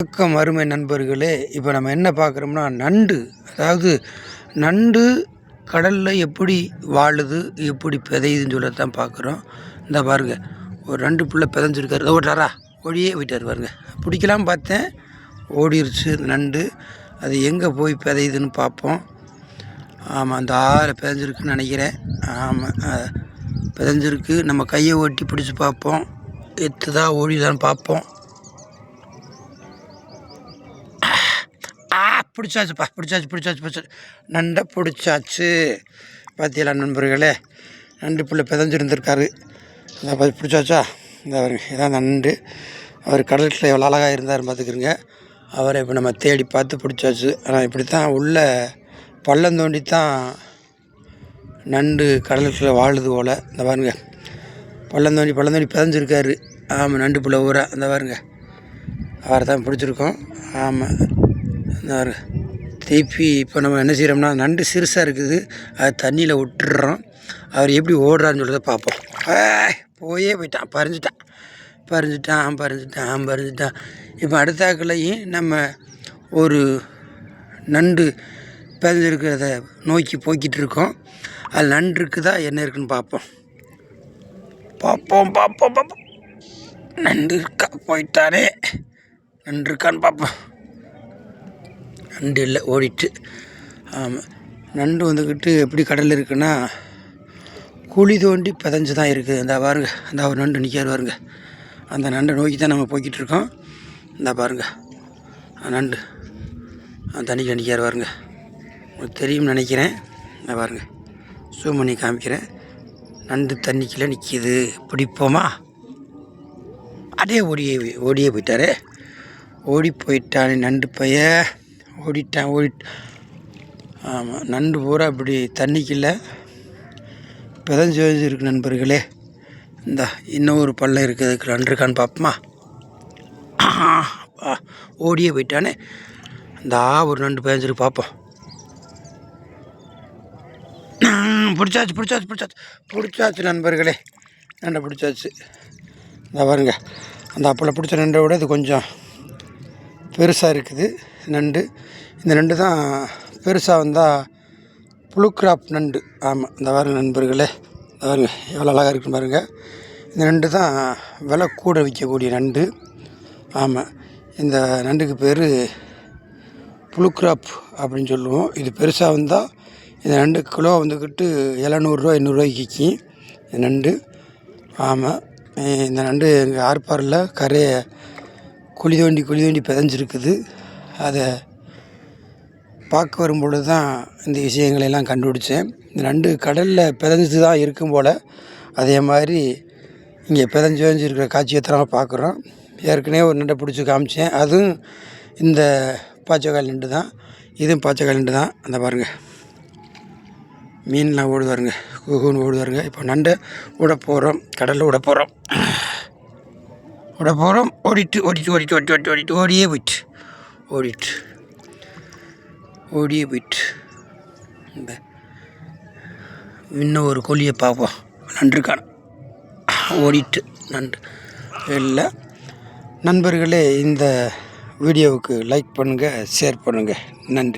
வணக்கம் அருமை நண்பர்களே. இப்போ நம்ம என்ன பார்க்குறோம்னா நண்டு. அதாவது நண்டு கடலில் எப்படி வாழுது எப்படி பிதையுதுன்னு சொல்லத்தான் பார்க்குறோம். இந்த பாருங்க ஒரு ரெண்டு பிள்ளை பிதஞ்சிருக்காரு. ஓட்டாரா ஓடியே போயிட்டார் பாருங்க. பிடிக்கலாம் பார்த்தேன். ஓடிருச்சு நண்டு. அது எங்கே போய் பிதையுதுன்னு பார்ப்போம். ஆமாம் அந்த ஆறு பிதைஞ்சிருக்குன்னு நினைக்கிறேன். ஆமாம் பிதஞ்சிருக்கு. நம்ம கையை ஒட்டி பிடிச்சி பார்ப்போம். எத்துதான் ஓடிதான்னு பார்ப்போம். பிடிச்சாச்சுப்பா பிடிச்சாச்சு பிடிச்சாச்சு பிடிச்சாச்சு. நண்டை பிடிச்சாச்சு. பார்த்தீங்களா நண்பர்களே நண்டு பிள்ளை பிதஞ்சிருந்திருக்காரு. அதை பார்த்து பிடிச்சாச்சா? இந்த பாருங்க இதான் நண்டு. அவர் கடலுக்குள்ள எவ்வளோ அழகாக இருந்தார் பார்த்துக்கிறங்க அவரை இப்போ நம்ம தேடி பார்த்து பிடிச்சாச்சு. ஆனால் இப்படி தான் உள்ள பள்ளம் தோண்டி தான் நண்டு கடலுக்குள்ள வாழுது போல். இந்த பாருங்க பள்ளம் தோண்டி பள்ளம் தோண்டி பிதஞ்சிருக்காரு. ஆமாம் நண்டு பிள்ளை ஊரா. இந்த பாருங்க அவரை தான் பிடிச்சிருக்கோம். ஆமாம் திருப்பி இப்போ நம்ம என்ன செய்கிறோம்னா நண்டு சிறுசாக இருக்குது. அது தண்ணியில் விட்டுடுறோம் அவர் எப்படி ஓடுறாருன்னு சொல்கிறத பார்ப்போம். போயே போயிட்டான். பறிஞ்சிட்டான். பறிஞ்சிட்டான் பறிஞ்சிட்டான் பறிஞ்சிட்டான். இப்போ அடுத்தாக்களையும் நம்ம ஒரு நண்டு பிறந்திருக்கிறத நோக்கி போய்கிட்டு இருக்கோம். அது நண்டு இருக்குதா என்ன இருக்குன்னு பார்ப்போம். பார்ப்போம் பார்ப்போம் பார்ப்போம். நண்டு இருக்கா? போயிட்டானே. நண்டு இருக்கான்னு பார்ப்போம். நண்டு இல்லை ஓடிட்டு ஆமாம் நண்டு வந்துக்கிட்டு எப்படி கடலில் இருக்குன்னா குழி தோண்டி பதஞ்சு தான் இருக்குது இந்த பாருங்க அந்த ஒரு நண்டு நிற்காரு பாருங்க. அந்த நண்டை நோக்கி தான் நம்ம போய்கிட்டு இருக்கோம். இந்த பாருங்க அந்த நண்டு தண்ணிக்கு நிற்காரு பாருங்க. உங்களுக்கு தெரியும்னு நினைக்கிறேன். இந்த பாருங்க ஜூம் பண்ணி காமிக்கிறேன். நண்டு தண்ணிக்குள்ளே நிற்கிது பிடிப்போமா? அதே ஓடியே ஓடியே போயிட்டாரு. ஓடி போயிட்டானே நண்டு பைய. ஓடிட்டேன் ஓடி ஆமாம் நண்டு பூரா இப்படி தண்ணிக்குள்ள பிதஞ்சு இருக்கு நண்பர்களே. இந்த இன்னும் ஒரு பள்ளம் இருக்குது அதுக்கு நண்டு இருக்கான்னு பார்ப்போமா ஓடியே போயிட்டானே. இந்த ஆ ஒரு நண்டு பிதஞ்சிருக்கு பார்ப்போம் பிடிச்சாச்சு பிடிச்சாச்சு பிடிச்சாச்சு. பிடிச்சாச்சு நண்பர்களே. நண்டை பிடிச்சாச்சு. இந்த பாருங்க. அந்த அப்பளை பிடிச்ச நண்டை விட இது கொஞ்சம் பெருசாக இருக்குது. நண்டு. இந்த நண்டு தான் பெருசாக வந்தால் புழு கிராப் நண்டு. ஆமாம் இந்த பாருங்க நண்பர்களே. பாருங்கள் எவ்வளோ அழகாக இருக்குன்னு பாருங்கள் இந்த நண்டு தான் விலை கூட விற்கக்கூடிய நண்டு. ஆமாம் இந்த நண்டுக்கு பேர் புழு கிராப் அப்படின்னு சொல்லுவோம். இது பெருசாக வந்தால் இந்த நண்டு கிலோ வந்துக்கிட்டு எழுநூறுரூவா எண்ணூறுரூவாய்க்கு விற்கும் இந்த நண்டு. ஆமாம் இந்த நண்டு எங்கள் ஆர்ப்பாரில் கரையை குழி தோண்டி குழி தோண்டி பிதஞ்சிருக்குது. அதை பார்க்க வரும்பொழுது தான் இந்த விஷயங்களெல்லாம் கண்டுபிடிச்சேன். இந்த நண்டு கடலில் பிதஞ்சு தான் இருக்கும் போல் அதே மாதிரி இங்கே பிதஞ்சு பிதஞ்சு இருக்கிற காட்சியை தரமாக பார்க்குறோம். ஏற்கனவே ஒரு நண்டை பிடிச்சி காமிச்சேன். அதுவும் இந்த பாச்சக்கால் நண்டு தான் இதுவும் பாச்சக்கால் நண்டு தான். அந்த பாருங்கள் மீன்லாம் ஓடுவாருங்க குகுன்னு ஓடுவாருங்க இப்போ நண்டை விட போகிறோம் கடலில் விட போகிறோம் விட போகிறோம் ஓடிட்டு ஓடிட்டு ஓடிட்டு ஓடிட்டு ஓடிட்டு ஓடிட்டு ஓடியே போயிட்டு. ஓடிட்டு ஓடியே போயிட்டு இந்த இன்னும் ஒரு கோழியை பார்ப்போம். நன்று ஓடிட்டு நன்று. இல்லை நண்பர்களே இந்த வீடியோவுக்கு லைக் பண்ணுங்கள் ஷேர் பண்ணுங்கள் நன்றி.